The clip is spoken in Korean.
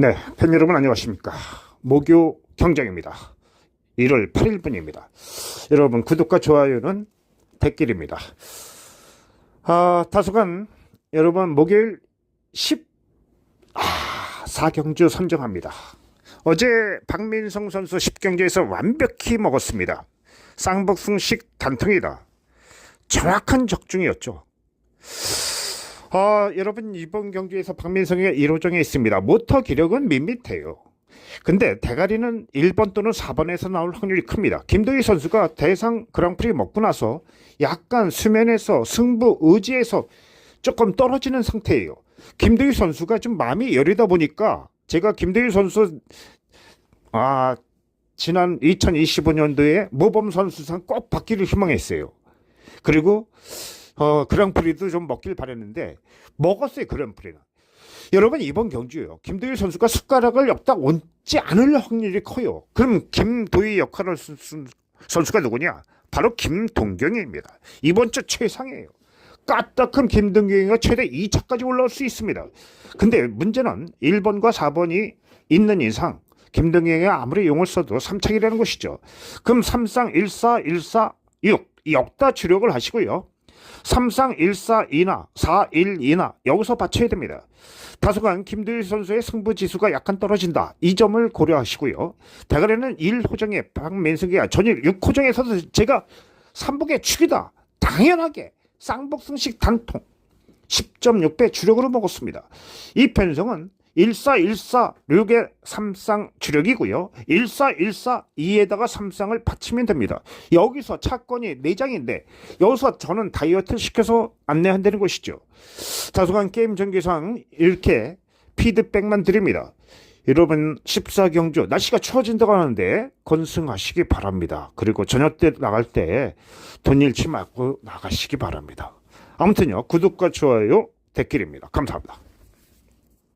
네, 팬 여러분 안녕하십니까. 목요 경쟁입니다. 1월 8일분입니다. 여러분 구독과 좋아요는 댓글입니다. 아, 다소간 여러분 목요일 10 아, 4경주 선정합니다. 어제 박민성 선수 10경주에서 완벽히 먹었습니다. 쌍복숭식 단통이다. 정확한 적중이었죠. 아, 여러분 이번 경기에서 박민성의 1호정에 있습니다. 모터 기력은 밋밋해요. 근데 대가리는 1번 또는 4번에서 나올 확률이 큽니다. 김도희 선수가 대상 그랑프리 먹고 나서 약간 수면에서 승부 의지에서 조금 떨어지는 상태예요. 김도희 선수가 좀 마음이 여리다 보니까 제가 김도희 선수 아 지난 2025년도에 모범 선수상 꼭 받기를 희망했어요. 그리고 어, 그랑프리도 좀 먹길 바랬는데 먹었어요 그랑프리는. 여러분 이번 경주요. 김도희 선수가 숟가락을 엮다 얹지 않을 확률이 커요. 그럼 김도희 역할을 수, 수, 선수가 누구냐? 바로 김동경입니다. 이번 주 최상이에요. 까딱한 김동경이가 최대 2차까지 올라올 수 있습니다. 근데 문제는 1번과 4번이 있는 이상 김동경이 아무리 용을 써도 3차기라는 것이죠. 그럼 3상 1사 1사 6 역다 주력을 하시고요. 3상 1사 2나 4 1 2나 여기서 받쳐야 됩니다. 다소간 김도일 선수의 승부 지수가 약간 떨어진다. 이 점을 고려하시고요. 대가리는 1호정의 박민석이야. 전일 6호정에서도 제가 3복의 축이다. 당연하게 쌍복승식 단통 10.6배 주력으로 먹었습니다. 이 편성은 1414 6의 3쌍 주력이고요. 1414 2에다가 3쌍을 받치면 됩니다. 여기서 차권이 4장인데 여기서 저는 다이어트 시켜서 안내한다는 것이죠. 다소간 게임 전기상 이렇게 피드백만 드립니다. 여러분 14경주 날씨가 추워진다고 하는데 건승하시기 바랍니다. 그리고 저녁 때 나갈 때 돈 잃지 말고 나가시기 바랍니다. 아무튼요 구독과 좋아요 댓글입니다. 감사합니다.